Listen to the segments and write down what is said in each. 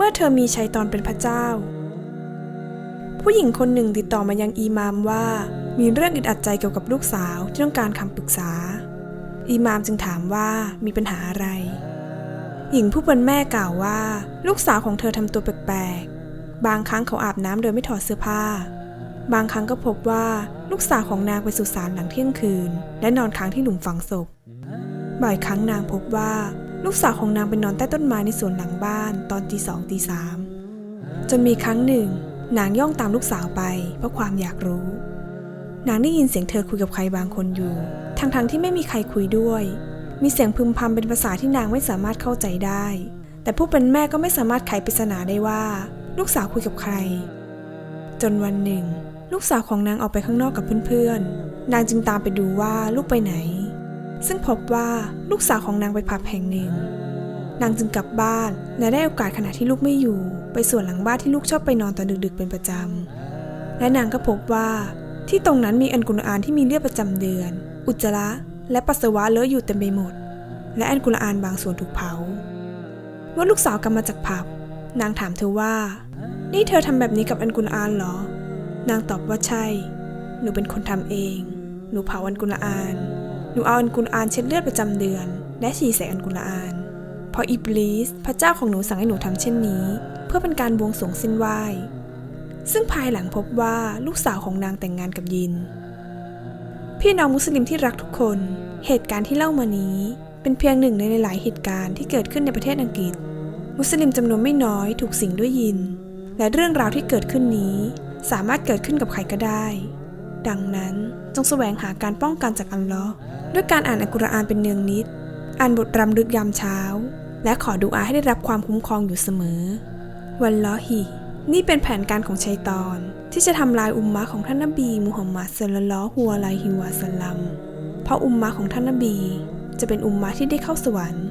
เมื่อเธอมีชัยตอนเป็นพระเจ้า ผู้หญิงคนหนึ่งติดต่อมายังอีมามว่า มีเรื่องอึดอัดใจเกี่ยวกับลูกสาวที่ต้องการคำปรึกษา อีมามจึงถามว่ามีปัญหาอะไร หญิงผู้เป็นแม่กล่าวว่า ลูกสาวของเธอทำตัวแปลกๆ บางครั้งเขาอาบน้ำโดยไม่ถอดเสื้อผ้า บางครั้งก็พบว่าลูกสาวของนางไปสุสานหลังเที่ยงคืน และนอนค้างที่หลุมฝังศพบ่อยครั้งนางพบว่า ลูกสาวของนางไปนอนใต้ต้นไม้ในสวนหลังบ้านตอนตีสองตีสามจนมีครั้งหนึ่ง นางย่องตามลูกสาวไปเพราะความอยากรู้ นางได้ยินเสียงเธอคุยกับใครบางคนอยู่ ทั้งๆที่ไม่มีใครคุยด้วย มีเสียงพึมพำเป็นภาษาที่นางไม่สามารถเข้าใจได้ แต่ผู้เป็นแม่ก็ไม่สามารถไขปริศนาได้ว่า ลูกสาวคุยกับใคร จนวันหนึ่ง ลูกสาวของนางออกไปข้างนอกกับเพื่อนๆ นางจึงตามไปดูว่าลูกไปไหน ซึ่งพบว่าลูกสาวของนางไปผับแห่งหนึ่ง นางจึงกลับบ้านและได้โอกาสขณะที่ลูกไม่อยู่ ไปสวนหลังบ้านที่ลูกชอบไปนอนตอนดึกๆ เป็นประจำ และนางก็พบว่าที่ตรงนั้นมีอันกุรอานที่มีเลือดประจำเดือน อุจจาระและปัสสาวะเลอะอยู่เต็มไปหมด และอันกุรอานบางส่วนถูกเผา เมื่อลูกสาวกลับมาจากผับ นางถามเธอว่า นี่เธอทำแบบนี้กับอันกุรอานเหรอ นางตอบว่าใช่ หนูเป็นคนทำเอง หนูเผาอันกุรอาน หนูเอาอันกุรอานเช็ดเลือดประจำเดือน และฉี่ใส่อันกุรอาน เพราะอิบลิสพระเจ้าของหนูสั่งให้หนูทำเช่นนี้ เพื่อเป็นการบวงสรวงเส้นไหวซึ่งภายหลังพบว่าลูกสาวของนางแต่งงานกับยิน พี่น้องมุสลิมที่รักทุกคน เหตุการณ์ที่เล่ามานี้ เป็นเพียงหนึ่งในหลายเหตุการณ์ที่เกิดขึ้นในประเทศอังกฤษ มุสลิมจำนวนไม่น้อยถูกสิงด้วยยิน และเรื่องราวที่เกิดขึ้นนี้ สามารถเกิดขึ้นกับใครก็ได้ ดังนั้นจงแสวงหาการป้องกันจากอัลลอฮ์ด้วยการอ่านอัลกุรอานเป็นเนืองนิด อ่านบทรำลึกยามเช้า และขอดุอาให้ได้รับความคุ้มครองอยู่เสมอ วันลอฮีนี่เป็นแผนการของชัยตอน ที่จะทำลายอุมมะของท่านนบีมุฮัมมัดศ็อลลัลฮุอะลัยฮิวะสลัม เพราะอุมมะของท่านนบี จะเป็นอุมมะที่ได้เข้าสวรรค์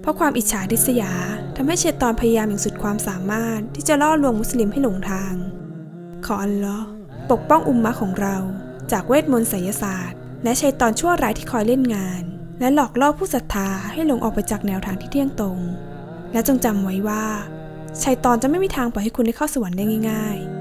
เพราะความอิจฉาริษยาทำให้ชัยตอนพยายามอย่างสุดความสามารถที่จะล่อลวงมุสลิมให้หลงทาง ขออัลลอฮ์ ปกป้องอุมมะของเราจากเวทมนต์ไสยศาสตร์ และชัยตอนชั่วร้ายที่คอยเล่นงาน และหลอกล่อผู้ศรัทธาให้หลงออกไปจากแนวทางที่เที่ยงตรง และจงจำไว้ว่าชัยตอนจะไม่มีทางปล่อยให้คุณได้เข้าสวรรค์ได้ง่าย ๆ